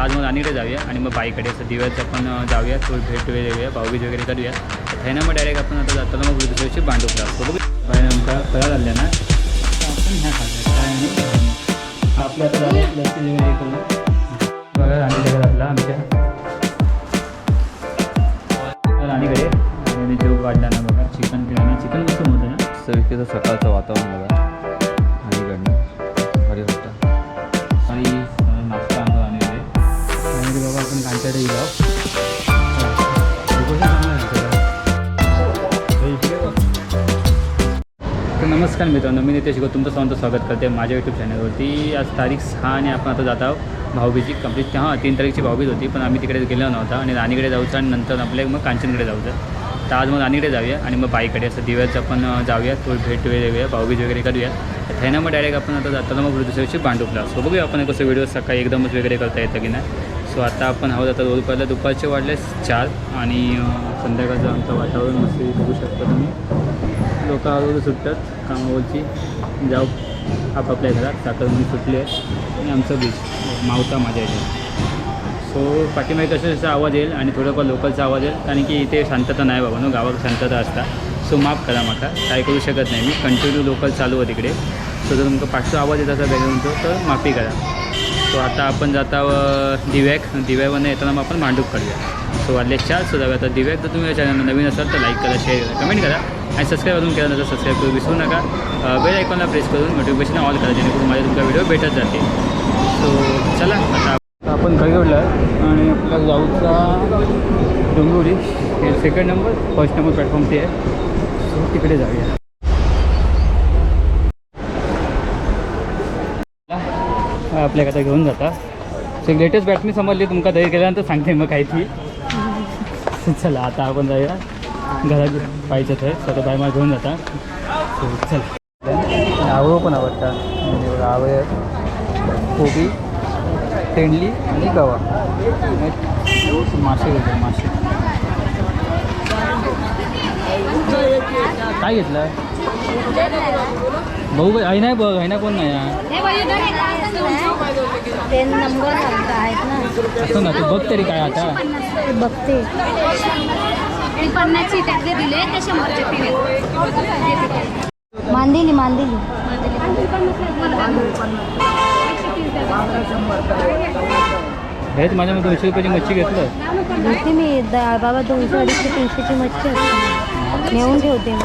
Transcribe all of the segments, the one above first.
आज मग अनिकडे जाऊया आणि मग बाईकडे असं दिव्याचं आपण जाऊया थोडी भेट वगैरे देऊया भाऊबीज वगैरे करूया. तर ना मग डायरेक्ट आपण आता जाताना मग दुसऱ्या दिवशी भांडूपला असतो बघू. बाय नेमका कळा झाल्या ना? आपण ह्या खाल्ल्या आपल्या आता झाले बघा राणीकडे घातला आमच्या. राणीकडे. आणि जेव वाढला ना बघा चिकन केलं चिकन कसं होतं ना? सविकेचं सकाळचं वातावरण बघा. बाबा तर नमस्कार मित्रांनो मी नितेश गो तुमचं सर्वांचं स्वागत करते माझ्या यूट्यूब चॅनलवरती आज तारीख सहा आणि आपण आता जात आहोत भाऊबीजी कंप्लीट हां तीन तारीखची भाऊबीज होती पण आम्ही तिकडे गेलो नव्हता आणि राणीकडे जाऊचं आणि नंतर आपल्या मग कांचनकडे जाऊचं. तर आज मग राणीकडे जाऊया आणि मग बाईकडे असं दिव्याचं आपण जाऊया थोडी भेट वगैरे देऊया भाऊबीज वगैरे करूया. तर ना मग डायरेक्ट आपण आता जाताना मग दुसऱ्या दिवशी भांडूपला असतो बघूया आपण कसं व्हिडिओ सकाळी एकदमच वगैरे करता येतं की नाही. सो आता आपण आहोत आता रोड दुपारचे वाढले चार आणि संध्याकाळचं आमचं वातावरण मस्त बघू शकता तुम्ही. लोक हळूहळू सुटतात कामावरची. जाऊ आपापल्या घरात. साखर म्हणून आहे. आणि आमचं बीच मावता माझ्या इथे. सो पाठीमागे कसं जसं आवाज येईल आणि थोडंफार लोकलचा आवाज येईल. कारण की इथे शांतता नाही बाबा नो गावात शांतता असता. सो माफ करा माका. काय करू शकत नाही मी. कंटिन्यू लोकल चालू आहे तिकडे. सो जर तुमका पाठचा आवाज येत असा बॅकग्राऊंडचा तर माफी करा. सो आता आपण जाता दिव्याक. दिव्यावरनं येताना मग आपण मांडूक करूया सो वाढले चार सुद्धा आता दिव्याक जर तुम्ही चॅनल नवीन असाल तर लाईक करा शेअर करा कमेंट करा आणि सबस्क्राईब अजून केलं नंतर सबस्क्राईब करू विसरू नका. बेल आयकॉनला प्रेस करून नोटिफिकेशन ऑल करा जेणेकरून माझे तुमचा व्हिडिओ भेटत जाते. सो चला आता आपण कळवडला आणि आपला जाऊचा डोंगुरी हे second number first number platform ते आहे. सो तिकडे जाऊया. आपल्या आपल्याक घेऊन जाता सो लेटेस्ट बॅटमी समजली तुमका तयारी केल्यानंतर सांगते मग काय ती. चला आता आपण जाऊया. घरात पाहिजे आहे स्वतः बाय मला घेऊन जाता. सो चला. आवळं पण आवडतात. म्हणजे आवळे कोबी तेंडली आणि गवा. मासे घेतो मासे. काय घेतलं? भाऊ आई नाही बघ आई नाही कोण नाही हा. ते नंबर आहेत ना. असं ना तू बघ तरी काय आता. बघते. पन्नासची त्यातले दिले ते शंभरचे दिले मांदिली मांदिली. हेच माझ्यामध्ये दोनशे रुपयाची मच्छी घेतलं. घेते मी बाबा दोनशे अडीचशे तीनशेची मच्छी असते. नेऊन ठेवते मी.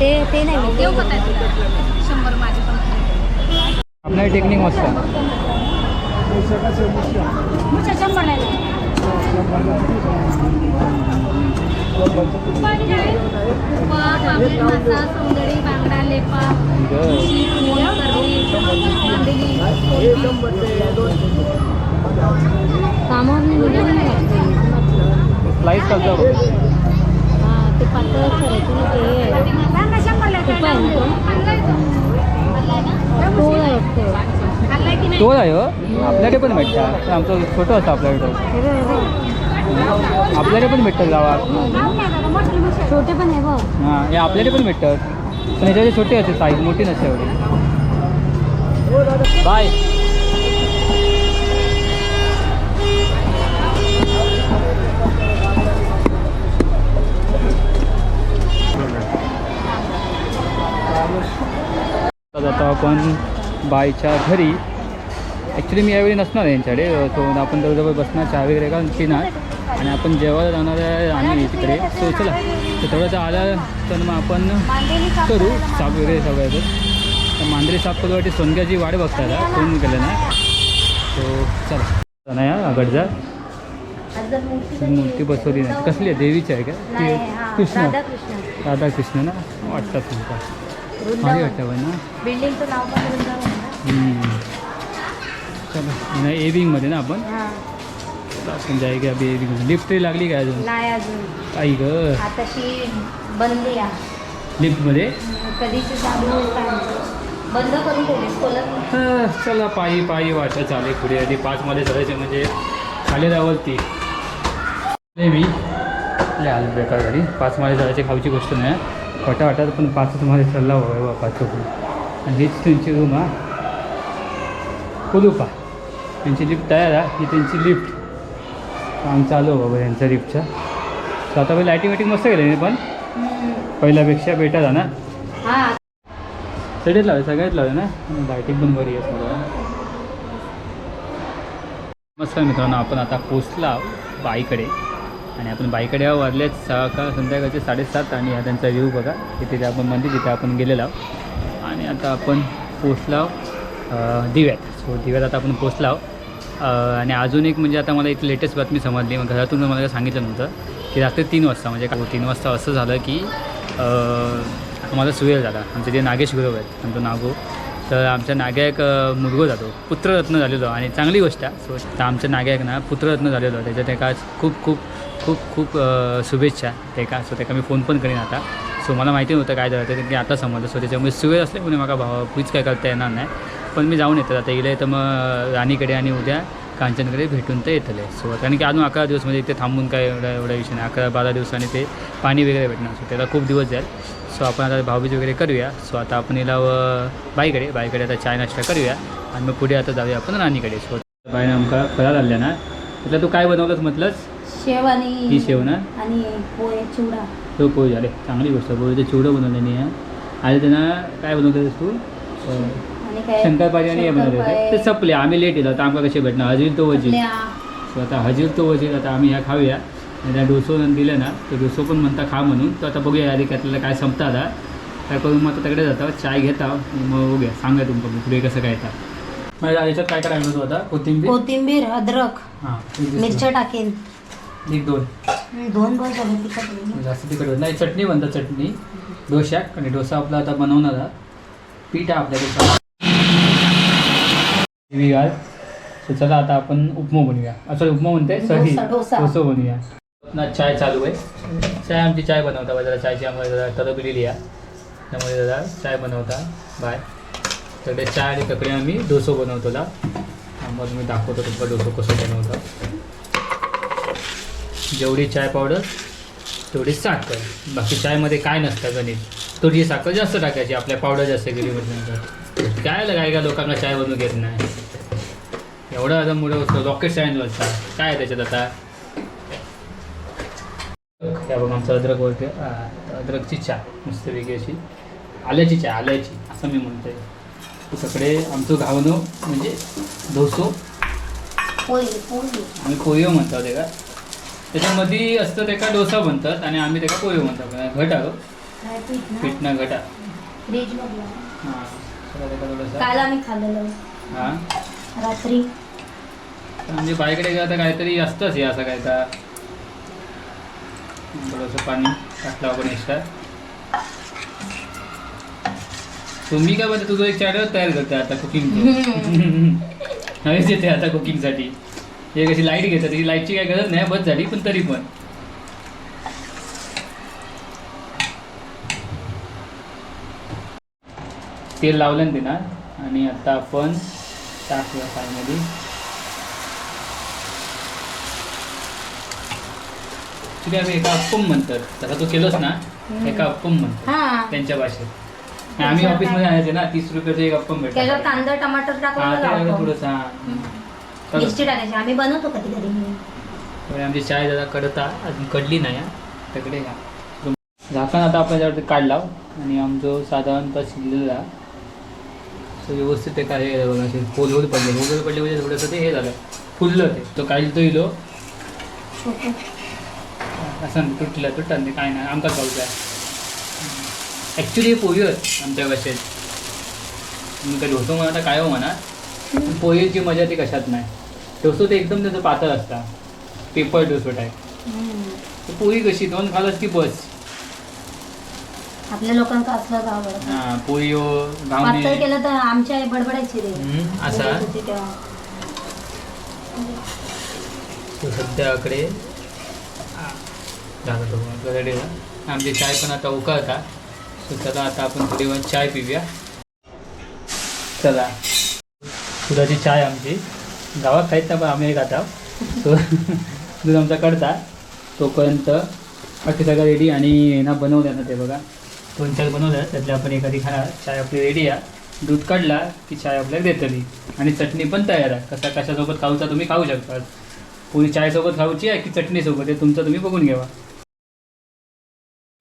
ते ते नाही देऊ होता तुला. शंभर माझे पण आपल्या टेक्निक मस्त. मुझे शंभर नाही पापलेट मासा सौंदडी बांगडा लेपा इथं शीप मोळ करली मांदेली कामावर नाही निघालं नाही. स्लाईस करतो. बघ. हा ते पातळ करायचं ना ते आहे वाटतं. हो. आपल्याकडे पण भेटतात. आमचं छोटं असतं आपल्याकडे. हे हे. आपल्याकडे पण भेटतात गावात. छोटे पण आहे बघ हां हे आपल्याकडे पण भेटतात. पण ह्याच्याकडे छोटे असते साईज मोठी नसते एवढी. बाय आता आपण बायच्या घरी. ॲक्च्युली मी यावेळी नसणार आहे यांच्याकडे. सो आपण जवळजवळ बसणार चहा वगैरे का पिणार. आणि आपण जेवायला जाणार आहे आणि तिकडे सो चला. तर तेवढं आला तर मग आपण करू. साप वगैरे सगळं तर मांजरी साप करूसाठी सोनग्याची वाट बघतायला फोन केलं ना सो चला. नाही हा गडजा मूर्ती बसवली नाही. कसली आहे? देवीची आहे का? हा, कृष्ण. राधाकृष्ण. राधाकृष्ण ना? वाटतात तुमका भारी वाटतं पण ना. बिल्डिंगचं नाव पण वृंदावन ना? हम्म. चला नाही ए विंगमध्ये ना आपण? आपण जाय की अभि लिफ्ट तरी लागली काय अजून? नाही अजून. आई ग. आताशी बंद या लिफ्टमध्ये कधीची चालू. बंद करून ठेवले चला पायी पायी वाटत चाले पुढे. आधी पाच मध्ये चढायचे म्हणजे खाली रावलती मी. आलं बेकार गाडी. पाच मध्ये चढायची खाऊची गोष्ट नाही. वाटा वाटत पण पाचच मध्ये चढला हवं बाबा पाच आणि हीच त्यांची रूम हा. कुलूपा. त्यांची लिफ्ट तयार आहे. ही त्यांची लिफ्ट काम चालू आहे बाबा यांच्या लिफ्टच्या तर आता लाईटिंग वाईटिंग मस्त केलं पण. पहिल्यापेक्षा बेटर आहे ना. हा. सगळेच लावले सगळ्यात लावले ना. लायटिंग पण बरी आहे सगळं. नमस्कार मित्रांनो आपण आता पोचला बाईकडे. आणि आपण बाईकडे वाजलेत सकाळ संध्याकाळचे साडेसात आणि हा त्यांचा व्ह्यू बघा. तिथे आपण मंदिर तिथे आपण गेलेलो आहोत. आणि आता आपण पोचलो दिव्यात. सो दिव्यात आता आपण पोचलो आहोत. आणि अजून एक म्हणजे आता मला एक लेटेस्ट बातमी समजली. मग घरातून मला सांगितलं नव्हतं. की रात्री तीन वाजता म्हणजे का तीन वाजता असं झालं की आम्हाला माझा सुवेल झाला. आमचे जे नागेश गुरव आहेत आमचं नागो. तर आमच्या नाग्याक मुलगो जातो पुत्ररत्न झालेलो. आणि चांगली गोष्ट आहे. सो आमच्या नाग्याक ना पुत्ररत्न झालेलो. त्याच्यात एका खूप खूप खूप खूप शुभेच्छा. ते का सो त्याका मी फोन पण करीन आता. सो मला माहिती नव्हतं काय झालं ते की आता समजलं. सो त्याच्यामुळे सुवेल असल्यामुळे मला भावा प्लीज काय करता येणार नाही. पण मी जाऊन येतो आता. गेले तर मग राणीकडे आणि उद्या कांचनकडे भेटून ते येतले. सो कारण की अजून अकरा दिवस म्हणजे इथे थांबून काय एवढा एवढा विषय नाही. अकरा बारा दिवसांनी ते पाणी वगैरे भेटणार. सो त्याला खूप दिवस जाईल. सो आपण आता भाऊबीज वगैरे करूया. सो आता आपण हिला बाईकडे बाईकडे आता चाय नाश्ता करूया. आणि मग पुढे आता जाऊया आपण राणीकडे. सो बाईने आमका फराळ आणल्या ना तू काय बनवलंस? म्हटलंस शेव आणि ही शेव ना? आणि पोहे चिवडा. तो पोळी झाले. चांगली गोष्ट. पोळीचं चिवडं बनवलं आहे आणि त्यांना काय बनवतेस तू? शंकरपाळी आणि हे बनवले ते संपले. आम्ही लेट येलो. तर आमका कसे भेटणार? हजीर तो वजीर सो आता हजीर तो वजीर आता आम्ही ह्या खाऊया. आणि त्या डोसो दिलं ना तर डोसो पण म्हणता खा म्हणून. तर आता बघूया आधी त्यातलं काय संपता आता. काय करून मग आता तिकडे जाता चाय घेता. मग बघूया. सांगा मग पुढे कसं काय येतात मग याच्यात काय लागलं होता कोथिंबीर? कोथिंबीर अद्रक. हां. मिरच्या टाकेन. एक दोन. दोन बस झाले तिखट नाही. जास्त तिखट होत नाही चटणी बनतात चटणी. डोशाक आणि डोसा आपला आता बनवणार आहे. पीठ आहे हिरवी घाल तर चला आता आपण उपमा बनवूया. असं उपमा म्हणते सही. डोसा, डोसा. डोसा बनवूया. ना चाय चालू आहे. चाय आमची चाय बनवता बा जरा. चायची आम्हाला जरा तरब दिलेली आहे. त्यामुळे जरा चाय बनवता. बाय. सगळे चाय आणि तकडे आम्ही डोसो बनवतो ला. मग मी दाखवतो तुमचा डोसो कसं बनवतो. जेवढी चाय पावडर तेवढी साखर. बाकी चायमध्ये काय नसतं गणित. थोडी साखर जास्त टाकायची आपल्या पावडर जास्त गेली म्हटल्यानंतर काय काय काय लोकांना चाय बनवून घेत नाही? एवढं आता मुलं असतं रॉकेट सायन्स वाजता काय त्याच्यात आता? त्या बघ आमचं अद्रक वरते अद्रकची चहा मस्त वेगळी अशी. आल्याची चहा आल्याची असं मी म्हणतोय. सगळे आमचं घावणं म्हणजे पोहे आम्ही पोयो म्हणतात ते का त्याच्यामध्ये असतं ते का डोसा म्हणतात आणि आम्ही त्याला पोयो म्हणतात घट आलो काय पीठ ना? पीठ ना घटा. फ्रीज हां सगळं त्याचा थोडंसं काल आम्ही खाल्लेलं. हां? रात्री. म्हणजे बाईकडे गेला तर काहीतरी असतंच हे असं काय का? थोडंसं पाणी टाकलं आपण एक्स्ट्रा तुम्ही काय बोलते तुझं एक चॅनल तयार करते आता कुकिंग नवीच येते आता कुकिंगसाठी हे कशी लाइट घेतात ही लाईटची काय गरज नाही बस झाली पण तरी पण. तेल लावलं ना ते ना आणि आता आपण टाकूया फ्रायमध्ये ठीक आहे एका अप्पम म्हणतात. तसा तो केलोस ना एका अप्पम म्हणतात त्यांच्या भाषेत. आम्ही ऑफिसमध्ये आणायचे ना तीस रुपयाचं एक अप्पम भेटत कांदा टमाटर टाकून. थोडंसं हा. मिरची टाकायची. आम्ही बनवतो कधी कधी त्यामुळे आमची चाय जरा कडता अजून कडली नाही हा. तिकडे घ्या. झाकण आता आपण त्याच्यावरती काढला आणि आमचं साधारणतः शिजलेला असं व्यवस्थित ते काय हे बघा असे होल होल पडले. होल होल पडले म्हणजे थोडंसं ते हे झालं. फुललं ते. तो काढलं तो इलो. असं तुटलं तुटलं ते काय नाही. आमकाच आहे. ॲक्च्युली आहेत आमच्या भाषेत तुम्ही काय ढोसो म्हणा तर काय हो म्हणा. पण पोळीची मजा ती कशात नाही. डोसो ते एकदम त्याचं पातळ असता. पेपर डोसो टाईप पोळी कशी? दोन खालच की बस? आपल्या लोकांका असलं आवडतं हां पोळी हो पातळ केलं तर आमच्या बडबडायची रे. हम्म, असा? बोलत होती तेव्हा. तो सध्याकडे आ, झालं तो गरडेला आमची चाय पण आता उकळता. सो चला आता आपण थोडी वेळ चाय पिऊया. चला. दुधाची चाय आमची. गावात खायत ना पण आम्ही खाता सो दूध आमचा कडता. तोपर्यंत बाकी सगळं रेडी आणि ना बनवल्या ना ते बघा. दोन चार बनवल्या. त्यातल्या आपण एखादी खाणार चाय आपली रेडी आहे. दूध काढला की चाय आपल्याला देतली आणि चटणी पण तयार आहे. कसा कशासोबत खाऊचा तुम्ही खाऊ शकता. पुरी चायसोबत खाऊची आहे की चटणीसोबत हे तुमचं तुम्ही बघून घ्यावा.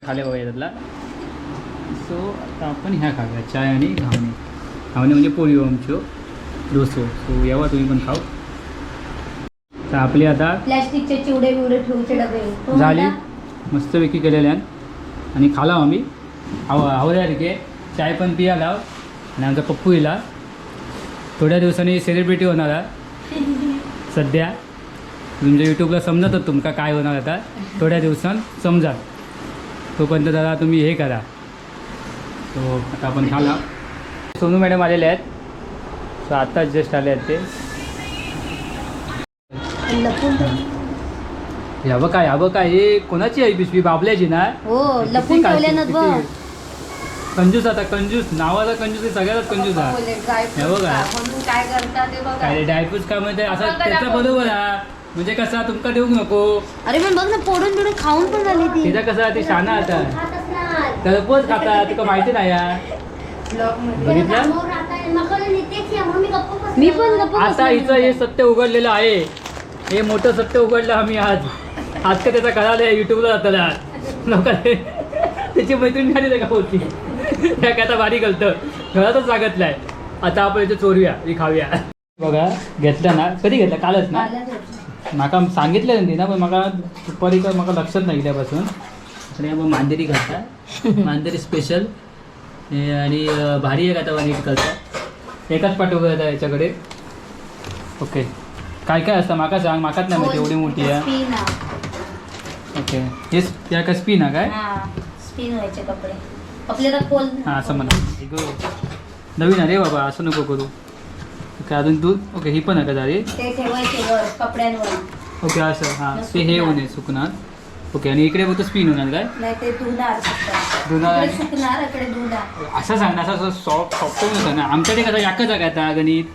खाले बघा त्यातला सो आता आपण ह्या खाऊया. चाय आणि घावणे. घावणे म्हणजे पोळी हो आमची हो. डोसो. सो यावा तुम्ही पण खाऊ. तर आपली आता प्लॅस्टिकचे चिवडे बिवडे ठेवूचे डबे. हो झाली? मस्तपैकी केलेल्या आणि खाला आम्ही. आव आवडल्यासारखे चाय पण पिया लाव आणि आमचा पप्पू येला थोड्या दिवसांनी सेलिब्रिटी होणार आहे. सध्या. तुमच्या यूट्यूबला समजतच तुमका काय होणार आता. थोड्या दिवसांत समजा. तोपर्यंत दादा तुम्ही हे करा. तो आता आपण खाला. सोनू मॅडम आलेले आहेत. सो आत्ताच जस्ट आले आहेत ते. यावं काय यावं काय? हे कोणाची आहे पिशवी? बाबल्याची ना? हो लपून बघ. कंजूस आता कंजूस. नावाचा कंजूस आहे सगळ्यात कंजूस आहे. हे बघा. काय करता ते बघा. काय म्हणते? असं त्याचं. बरोबर आहे. म्हणजे कसा तुमका देऊ नको. अरे पण बघ ना पोडून बिडून खाऊन पण झाली ती. तिचा कसा ती शाना आता. तर पोच खाता तुका माहिती नाही. बघितलं? मी पण गप्प आता हिचं हे सत्य उघडलेलं आहे. हे मोठं सत्य उघडलं आम्ही आज. आज का त्याचा कळालं युट्यूबला जाताना. लोकांनी त्याची मैत्रीण झाली का होती त्या काय आता भारी गलतं घरातच सांगितलंय आता आपण याची चोरूया. ही खाऊया. बघा घेतलं ना. कधी घेतलं? कालच ना? माका सांगितलं ना पण माका दुपारी काय माका लक्षात नाही गेल्यापासून आणि आपण मांदेरी घालता मांदेरी स्पेशल आणि अं, भारी आहे आता नीट करता एकाच पाठवलं आता याच्याकडे. ओके काय काय असतं? माका सांग. माकाच नाही माहिती. एवढी मोठी आहे. स्पिन ओके हे त्या काय स्पिन आहे काय? हा स्पिन व्हायचे कपडे. आपल्याला खोल हां असं म्हणा. नवीन आहे रे बाबा. असं नको करू. ओके अजून दूध ओके ही पण आहे का झाली ते ठेवायचे वर कपड्यांवर. ओके असं. हां. ते हे होणे सुकणार. ओके आणि इकडे फक्त स्पिन होणार काय? नाही ते धुणार फक्त. धुणार इकडे सुकणार इकडे धुणार. असं सांग ना असं सॉफ्ट सॉफ्ट होतं ना आमच्याकडे कसं याकच आहे आता गणित.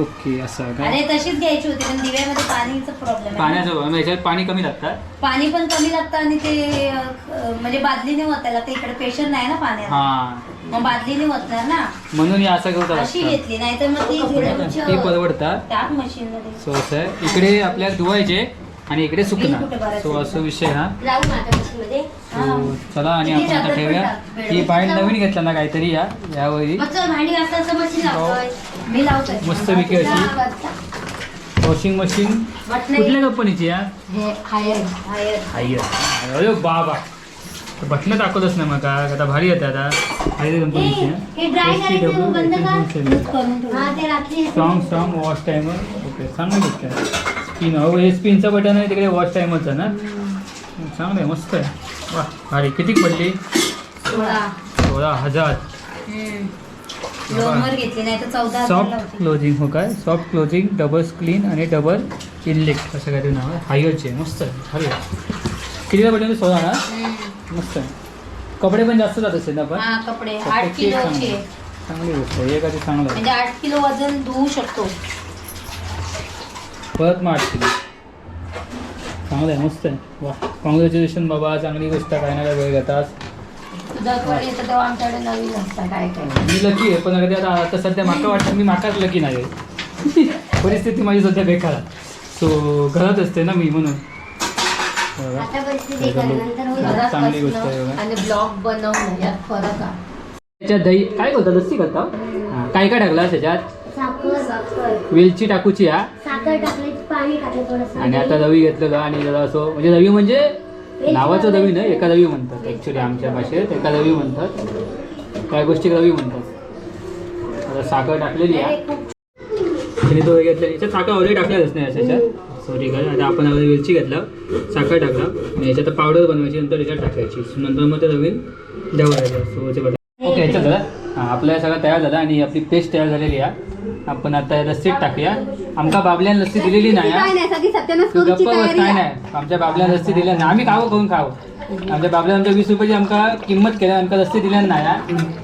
ओके असं काय अरे तशीच घ्यायची होती पण दिव्यामध्ये पाणीचा प्रॉब्लेम आहे. पाण्याचं बघ, याच्यात पाणी कमी लागतात? पाणी पण कमी लागतं आणि ते अं, म्हणजे बादलीने ओतायला लागतं. इकडे प्रेशर नाही ना पाण्यात. हां. मग बादलीने ओतणार ना. म्हणून असं करतात अशी घेतली नाही तर मग ती ते परवडतात. टाक मशीन मध्ये सो असं आहे इकडे आपल्याला धुवायचे. आणि इकडे भरायचं? सो असं विषय हा. चला आणि आपण आता ठेवूया. ही बाईट नवीन घेतला ना काहीतरी या यावेळी भांडी घासायचं मशीन लावतोय. मी लावतोय. मस्तपैकी अशी. Washing machine. कुठल्या कंपनीची या? हे हायर अरे बाबा. बटणं दाखवतच नाही मग आता भारी येते आता. हायर कंपनीची हे हा strong strong wash timer okay चांगलं स्पिन. अहो हे स्पिनचं बटन आहे तिकडे वॉश टायमरचं ना. चांगलं आहे मस्त आहे. वा भारी. किती पडली? सोळा. हजार. सॉफ्ट. क्लोजिंग हो काय? सॉफ्ट क्लोजिंग डबल स्क्लीन आणि डबल इनलेक्ट असं काहीतरी नाव आहे. हायरचे आहे मस्त आहे. भारी कितीला पडले? सोळा ना. मस्त आहे. कपडे पण जास्त जात असेल ना पण? हा कपडे. आठ किलोचे. चांगली. गोष्ट आहे. एखादी चांगलं आहे. म्हणजे आठ किलो वजन धुवू शकतो. परत मग आठ किलो. चांगलं आहे मस्त आहे. वा कॉंग्रॅच्युलेशन बाबा चांगली गोष्ट काय ना काय वेळ घेतात तुझ्याकडे येतं तेव्हा आमच्याकडे नवीन असतं काय काय. मी लकी आहे पण अगदी आता आता सध्या माका वाटतं मी माकाच लकी नाही आहे. परिस्थिती माझी सध्या बेकार आहे. सो घरात असते ना मी म्हणून. बघा. आता परिस्थिती नंतर होईल घरात चांगली गोष्ट आहे बसणं बघा. आणि ब्लॉग बनवणं यात फरक आहे. त्याच्यात दही काय करता लस्सी करता? हां, काय काय टाकलं त्याच्यात? वेलची टाकूची हा? साखर टाकली पाणी टाकलं थोडंसं. आणि आता रवी घेतलेलं आणि जरा असं म्हणजे रवी म्हणजे नावाचं रवी नाही एका रवी म्हणतात ॲक्च्युली आमच्या भाषेत एका रवी म्हणतात. त्या गोष्टी रवी म्हणतात. आता साखर टाकलेली आहे आणि तो घेतला याच्यात साखर ऑलरेडी टाकलेलंच नाही याच्यात. सॉरी काय आता आपण अगोदर वेलची घेतला साखर टाकला. आणि याच्यात पावडर बनवायची नंतर याच्यात टाकायची. नंतर मग ते नवीन द्यावं सो ते बघा ओके याच्यात झालं. आपलं सगळं तयार झालं आणि आपली पेस्ट तयार झालेली आहे आपण आता सीट टाकूया. आमका बाबल्यान लस्सी दिलेली नाही हा. तू गप्प बस काय. नाही आमच्या बाबल्यान लस्सी दिल्या नाही. आम्ही खावं खाऊन खावं आमच्या बाबल्यान आमच्या वीस रुपयाची आमका किंमत केल्या आमका लस्सी दिल्या नाही हा.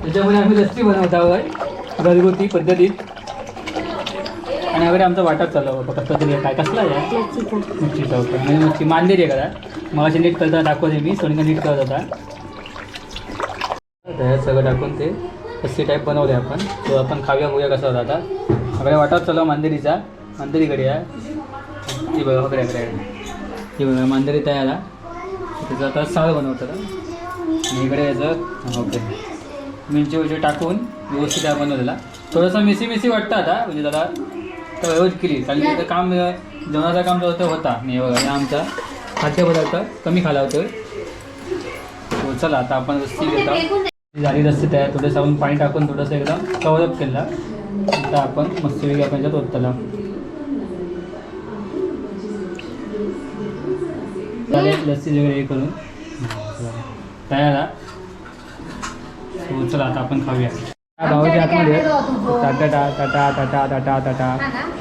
त्याच्यामुळे आम्ही लस्सी बनवत आहोत घरगुती पद्धतीत. आणि वगैरे आमचा वाटप चालू आहे. बघा पद्धती काय कसला आहे? मच्छीचा होता म्हणजे मच्छी मांदेरी आहे नीट करता दाखवते मी. सोनिका नीट करत होता. दह्यात सगळं टाकून ते लस्सी टाईप बनवले आपण. तो आपण खाऊया बघूया कसा होता आता. आपल्याकडे वाटत चालू मांदेरीचा. मांदेरीकडे आहे ती बघा वगैरे इकडे ती बघा मांदेरी तयार आहे त्याचं आता साळ बनवतात आणि इकडे याचं हो, ओके. मिरची वरची टाकून व्यवस्थित आहे बनवलेला. थोडंसं मिसी मिसी वाटतं आता म्हणजे त्याला तर व्यवस्थित केली. कारण की काम जेवणाचं काम जो होता आणि हे बघा आमचा खाद्यपदार्थ कमी खाला होतोय. हो चला आता आपण रस्सी घेतो झाली रस्सी तयार. थोडंसं आपण पाणी टाकून थोडंसं एकदम कवरअप केलं आता आपण मस्तपैकी आपण याच्यात ओतला चालेल लस्सी वगैरे हे करून. तयार हो, चला आता आपण खाऊया. हा, भावाच्या आतमध्ये टाटा टाटा टाटा टाटा टाटा.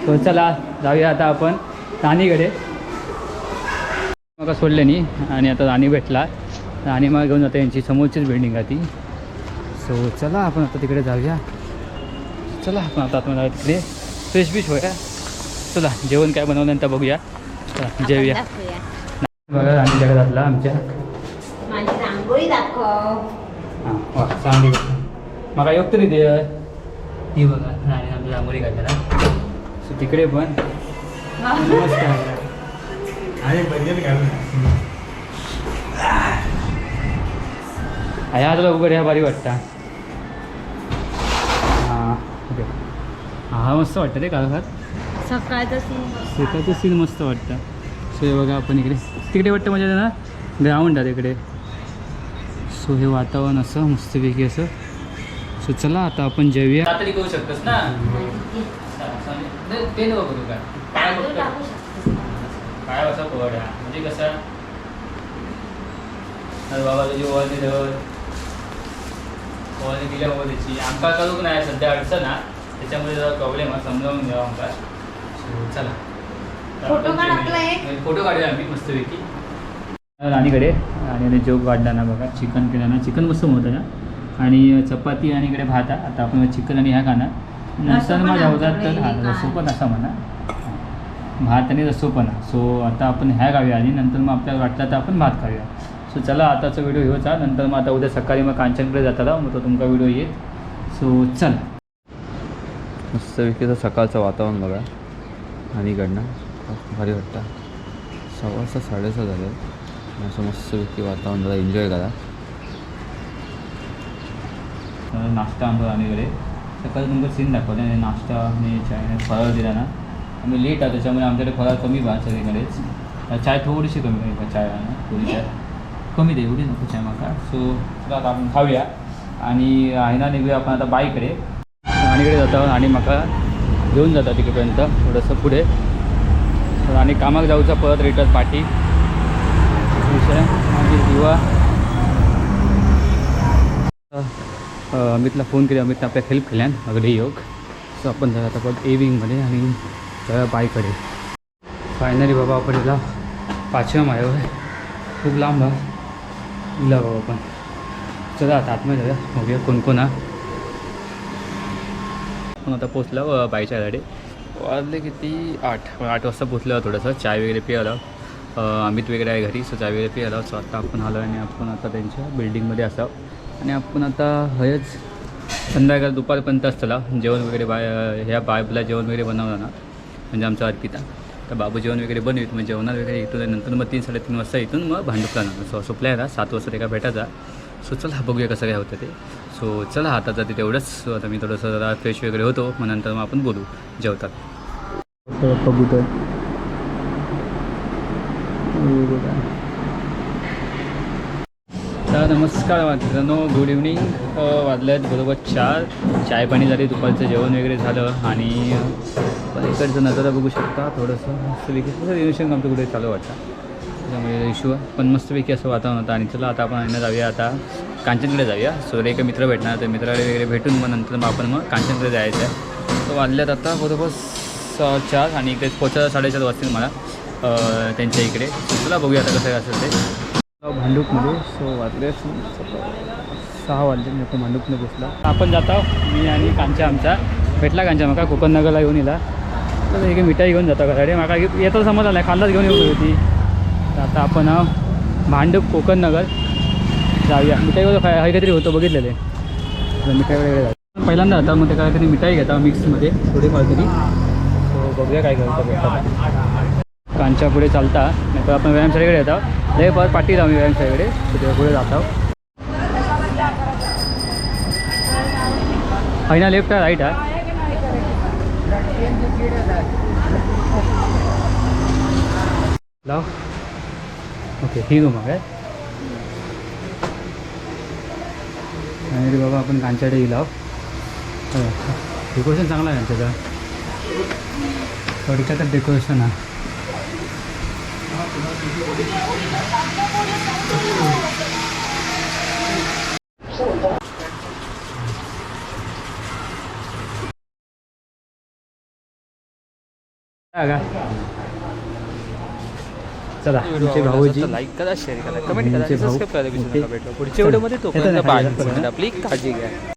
तो चला जाऊया आता आपण राणीकडे. मग सोडले नाही आणि आता राणी भेटला. राणी मग घेऊन जाते यांची समोरचीच बिल्डिंग आहे ती. सो चला आपण आता तिकडे जाऊया. चला आपण आता आपण जाऊया तिकडे. फ्रेश बिश होया चला जेवण काय बनवल्यानंतर बघूया. चला जेवूया. बघा राणीच्या घरातला आमच्या. माझी रांगोळी दाखव. हां वा चांगली मला योग तरी दे ही बघा राणी रांगोळी काढायला. सो तिकडे पण. नमस्कार ह्या तुला उघड ह्या भारी वाटता. हा मस्त वाटतं रे काळात सकाळचा सीन शेताचं सीन मस्त वाटतं. सो हे बघा आपण इकडे तिकडे वाटतं म्हणजे ना? ग्राउंड आहे तिकडे. सो हे वातावरण असं मस्तपैकी असं. सो चला आता आपण जेवूया. रात्री करू शकतोस ना? ते नको करू काय काय असं पोहड्या म्हणजे कसं? अरे बाबा तुझी ओवाळणी धर ओवाळणी दिल्या बाबा त्याची. आमका करूक नाही सध्या अडचण ना त्याच्यामुळे जरा प्रॉब्लेम आहे समजावून घ्यावा आमका चला. फोटो काढ आपला एक. फोटो काढूया आम्ही मस्तपैकी. राणीकडे आणि आणि जोग वाढला ना बघा चिकन केलं ना चिकन मस्त होतं ना? आणि चपाती आणि इकडे भात आहे आता आपण चिकन आणि ह्या खाणार. नंतर मग जाऊजात तर हा रस्सो पण असा म्हणा. भात आणि रस्सो पण. सो आता आपण ह्या खाऊया आणि नंतर मग आपल्याला वाटलं तर आपण भात खाऊया. सो चला आताचा व्हिडिओ ह्योचा नंतर मग आता उद्या सकाळी मग कांचनकडे जाताला मग तो तुमचा व्हिडिओ येईल. सो चल. मस्तपैकी तर सकाळचं वातावरण बघा. आणि इकडनं भारी वाटतं. सव्वा सहा साडेसहा झाले. असं मस्तपैकी वातावरण जरा एन्जॉय करा. नाश्ता आमचा राणीकडे. सकाळी तुमचं सीन दाखवलं आणि नाश्ता आणि चायने फळ फराळ दिला ना. आम्ही लेट आहे त्याच्यामुळे आमच्याकडे फराळ कमी पहा सगळीकडेच. चाय थोडीशी कमी कमी चाय ना थोडी चाय कमी दे एवढी नको चाय माका. सो आता आपण खाऊया. आणि आहे ना निघूया आपण आता बाईकडे. राणीकडे जाता आणि म्हाका घेऊन जाता तिकडपर्यंत थोडंसं पुढे. आणि कामाक जाऊचा परत रिटर्न पाठी. विषय आणि किंवा अमितला फोन केला अमितनं आपल्या हेल्प केल्यान अगदी योग. सो आपण जरा आता परत ए विंगमध्ये आणि जाऊया बायकडे फायनली बाबा आपण इला पाचव्या माय आहे. खूप लांब आहे इला बाबा आपण. चला आता आतमध्ये जाऊया बघूया कोण कोण हा. आपण आता पोचलो अ, बाईच्या वाजले किती? आठ. आठ वाजता पोचलं थोडंसं. चाय वगैरे पियाला अमित वगैरे आहे घरी सो चाय वगैरे पियाला सो आता आपण आलो आणि आपण आता त्यांच्या बिल्डिंगमध्ये असावं. आणि आपण आता हयच संध्याकाळ दुपारपर्यंत असताला जेवण वगैरे बाय ह्या बायबला जेवण वगैरे बनवलं ना म्हणजे आमचा अर्पिता. तर बाबू जेवण वगैरे बनवित. मग जेवणात वगैरे इथून आणि नंतर मग तीन साडेतीन वाजता इथून मग भांडुपला जाणार सो सुपला आहे. सात वाजता ते भेटायचा. सो चला बघूया कसं काय होतं ते. सो चला आता जाते तेवढंच. सो आता मी थोडंसं जरा फ्रेश वगैरे होतो मग नंतर मग आपण बोलू. जेवतात. कबूतर तर नमस्कार मित्रांनो गुड इव्हनिंग वाजल्यात बरोबर चार. चाय पाणी झाली दुपारचं जेवण वगैरे झालं आणि इकडचं नजारा बघू शकता थोडंसं. रिनोवेशन आमचं कुठे चालू वाटतं? त्याच्यामुळे इश्यू आहे. पण मस्तपैकी असं वातावरण होतं. आणि चला आता आपण यांना जाऊया. आता कांचनकडे जाऊया. सो एक मित्र भेटणार. तर मित्राकडे वगैरे भेटून मग नंतर मग आपण मग कांचनकडे जायचं आहे. तर वाजल्यात आता बरोबर स- चार आणि इकडे पोचा साडेचार वाजतील मला त्यांच्या इकडे. चला बघूया आता कसं काय असेल ते. भांडूपमध्ये सो वाजले सहा वाजले. नको भांडूपने पोचला आपण जाता मी आणि कांच्या आमचा. भेटला कांचा मका कोकण नगरला येऊन येला. तर एक मिठाई घेऊन जातो घराडे माका येतो समजला नाही. खाल्लाच घेऊन येऊ होती. तर आता आपण आहो भांडूप कोकण नगर जाऊया. मिठाई वगैरे काय काहीतरी होतं बघितलेले आहे. मिठाई वगैरे जाऊ पहिल्यांदा आता मग ते काहीतरी मिठाई घेता मिक्समध्ये. थोडी तरी बघूया काय करतो कांच्या पुढे चालता. नाही तर आपण व्यायामशाळेकडे येतो लय परत पाठी जाऊ व्यायामशाळेकडे तर पुढे जातो. ना लेफ्ट आहे राईट आहे लाव. ओके ही गो मग आणि रे बाबा आपण कांच्याडे आहोत. डेकोरेशन चांगलं आहे त्यांचं. थोडक्यातच डेकोरेशन आहे. हा का? चला आमचे भाऊजी. लाईक करा शेअर करा कमेंट करा. सबस्क्राईब करा पुढच्या व्हिडिओमध्ये तोपर्यंत? आपली काळजी घ्या.